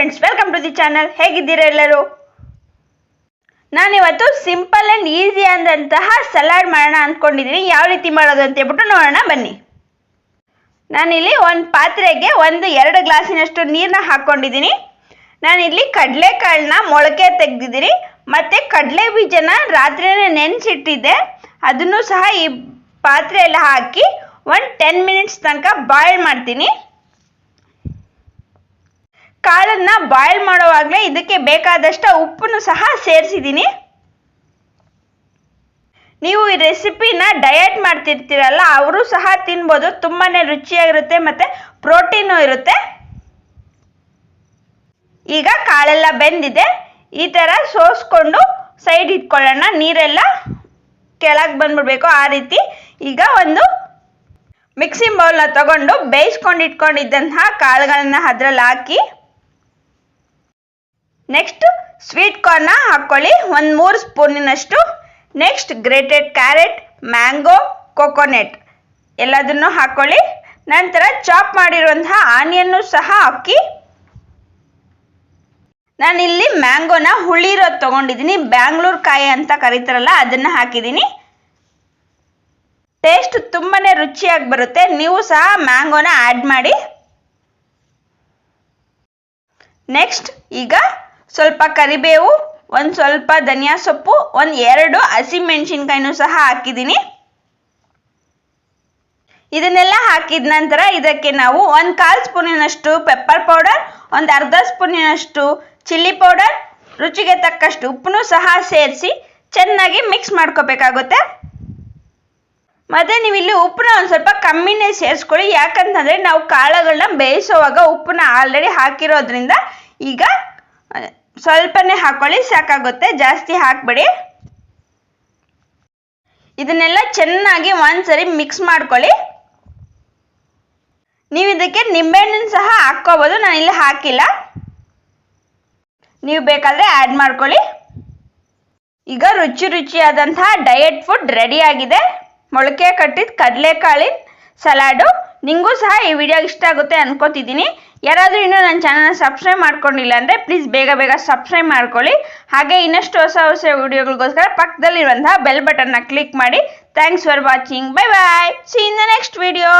Friends welcome to the channel ಹೇಗಿದ್ದೀರಾ ಎಲ್ಲರೂ? ನಾನಿವತ್ತು ಸಿಂಪಲ್ ಆ್ಯಂಡ್ ಈಸಿ ಆದಂತಹ ಸಲಾಡ್ ಮಾಡೋಣ ಅಂದ್ಕೊಂಡಿದ್ದೀನಿ. ಯಾವ ರೀತಿ ಮಾಡೋದು ಅಂತ ಹೇಳ್ಬಿಟ್ಟು ನೋಡೋಣ, ಬನ್ನಿ. ನಾನಿಲ್ಲಿ ಒಂದು ಪಾತ್ರೆಗೆ ಒಂದು, ಎರಡು ಗ್ಲಾಸಿನಷ್ಟು ನೀರನ್ನ ಹಾಕ್ಕೊಂಡಿದ್ದೀನಿ. ನಾನಿಲ್ಲಿ ಕಡಲೆಕಾಳನ್ನ ಮೊಳಕೆ ತೆಗೆದಿದ್ದೀನಿ. ಮತ್ತು ಕಡಲೆ ಬೀಜನ ರಾತ್ರಿನೇ ನೆನೆಸಿಟ್ಟಿದ್ದೆ. ಅದನ್ನು ಸಹ ಈ ಪಾತ್ರೆಯಲ್ಲಿ ಹಾಕಿ ಒಂದು ಟೆನ್ ಮಿನಿಟ್ಸ್ ತನಕ ಬಾಯ್ಲ್ ಮಾಡ್ತೀನಿ. ಕಾಳನ್ನ ಬಾಯ್ಲ್ ಮಾಡೋವಾಗಲೇ ಇದಕ್ಕೆ ಬೇಕಾದಷ್ಟು ಉಪ್ಪನ್ನು ಸಹ ಸೇರಿಸಿದ್ದೀನಿ. ನೀವು ಈ ರೆಸಿಪಿನ ಡಯಟ್ ಮಾಡ್ತಿರ್ತೀರಲ್ಲ, ಅವರು ಸಹ ತಿನ್ಬೋದು. ತುಂಬಾ ರುಚಿಯಾಗಿರುತ್ತೆ ಮತ್ತು ಪ್ರೋಟೀನು ಇರುತ್ತೆ. ಈಗ ಕಾಳೆಲ್ಲ ಬೆಂದಿದೆ. ಈ ಥರ ಸೋಸ್ಕೊಂಡು ಸೈಡ್ ಇಟ್ಕೊಳ್ಳೋಣ. ನೀರೆಲ್ಲ ಕೆಳಗೆ ಬಂದ್ಬಿಡ್ಬೇಕು ಆ ರೀತಿ. ಈಗ ಒಂದು ಮಿಕ್ಸಿಂಗ್ ಬೌಲ್ನ ತಗೊಂಡು ಬೇಯಿಸ್ಕೊಂಡು ಇಟ್ಕೊಂಡಿದ್ದಂತಹ ಕಾಳುಗಳನ್ನ ಅದ್ರಲ್ಲಿ ಹಾಕಿ ನೆಕ್ಸ್ಟ್ ಸ್ವೀಟ್ ಕಾರ್ನ ಹಾಕ್ಕೊಳ್ಳಿ ಒಂದು ಮೂರು ಸ್ಪೂನಿನಷ್ಟು. Next grated carrot mango coconut ಎಲ್ಲದನ್ನು ಹಾಕ್ಕೊಳ್ಳಿ ನಂತರ ಚಾಪ್ ಮಾಡಿರುವಂತಹ ಆನಿಯನ್ನು ಸಹ ಹಾಕಿ. ನಾನಿಲ್ಲಿ ಮ್ಯಾಂಗೋನ ಹುಳಿರೋದು ತಗೊಂಡಿದ್ದೀನಿ. ಬ್ಯಾಂಗ್ಳೂರ್ ಕಾಯಿ ಅಂತ ಕರೀತಾರಲ್ಲ, ಅದನ್ನು ಹಾಕಿದ್ದೀನಿ. ಟೇಸ್ಟ್ ತುಂಬಾ ರುಚಿಯಾಗಿ ಬರುತ್ತೆ. ನೀವು ಸಹ ಮ್ಯಾಂಗೋನ ಆ್ಯಡ್ ಮಾಡಿ. ನೆಕ್ಸ್ಟ್ ಈಗ ಸ್ವಲ್ಪ ಕರಿಬೇವು, ಒಂದು ಸ್ವಲ್ಪ ಧನಿಯಾ ಸೊಪ್ಪು, ಒಂದು ಎರಡು ಹಸಿಮೆಣಸಿನ್ಕಾಯಿನೂ ಸಹ ಹಾಕಿದ್ದೀನಿ. ಇದನ್ನೆಲ್ಲ ಹಾಕಿದ ನಂತರ ಇದಕ್ಕೆ ನಾವು ಒಂದು ಕಾಲು ಸ್ಪೂನಿನಷ್ಟು ಪೆಪ್ಪರ್ ಪೌಡರ್ ಒಂದು ಅರ್ಧ ಸ್ಪೂನಿನಷ್ಟು ಚಿಲ್ಲಿ ಪೌಡರ್ ರುಚಿಗೆ ತಕ್ಕಷ್ಟು ಉಪ್ಪನ್ನು ಸಹ ಸೇರಿಸಿ ಚೆನ್ನಾಗಿ ಮಿಕ್ಸ್ ಮಾಡ್ಕೋಬೇಕಾಗುತ್ತೆ. ಮತ್ತು ನೀವು ಇಲ್ಲಿ ಉಪ್ಪನ್ನ ಒಂದು ಸ್ವಲ್ಪ ಕಮ್ಮಿನೇ ಸೇರಿಸ್ಕೊಳ್ಳಿ. ಯಾಕಂತಂದರೆ ನಾವು ಕಾಳುಗಳನ್ನ ಬೇಯಿಸೋವಾಗ ಉಪ್ಪನ್ನ ಆಲ್ರೆಡಿ ಹಾಕಿರೋದ್ರಿಂದ ಈಗ ಸ್ವಲ್ಪನೇ ಹಾಕೊಳ್ಳಿ, ಸಾಕಾಗುತ್ತೆ. ಜಾಸ್ತಿ ಹಾಕಬೇಡಿ. ಇದನ್ನೆಲ್ಲ ಚೆನ್ನಾಗಿ ಒಂದ್ಸರಿ ಮಿಕ್ಸ್ ಮಾಡ್ಕೊಳ್ಳಿ. ನೀವು ಇದಕ್ಕೆ ನಿಂಬೆಹಣ್ಣನ್ನು ಸಹ ಹಾಕ್ಕೋಬೋದು, ನಾನು ಇಲ್ಲಿ ಹಾಕಿಲ್ಲ. ನೀವು ಬೇಕಾದರೆ ಆ್ಯಡ್ ಮಾಡ್ಕೊಳ್ಳಿ. ಈಗ ರುಚಿ ರುಚಿಯಾದಂತಹ ಡಯಟ್ ಫುಡ್ ರೆಡಿ ಆಗಿದೆ. ಮೊಳಕೆ ಕಟ್ಟಿದ ಕಡಲೆಕಾಳಿನ ಸಲಾಡು. ನಿಮಗೂ ಸಹ ಈ ವಿಡಿಯೋ ಇಷ್ಟ ಆಗುತ್ತೆ ಅನ್ಕೋತಿದ್ದೀನಿ. ಯಾರಾದರೂ ಇನ್ನೂ ನನ್ನ ಚಾನಲ್ನ ಸಬ್ಸ್ಕ್ರೈಬ್ ಮಾಡ್ಕೊಂಡಿಲ್ಲ ಅಂದರೆ ಪ್ಲೀಸ್ ಬೇಗ ಬೇಗ ಸಬ್ಸ್ಕ್ರೈಬ್ ಮಾಡ್ಕೊಳ್ಳಿ. ಹಾಗೆ ಇನ್ನಷ್ಟು ಹೊಸ ಹೊಸ ವಿಡಿಯೋಗಳಿಗೋಸ್ಕರ ಪಕ್ಕದಲ್ಲಿರುವಂತಹ ಬೆಲ್ ಬಟನ್ನ ಕ್ಲಿಕ್ ಮಾಡಿ. Thanks for watching bye bye see in the next video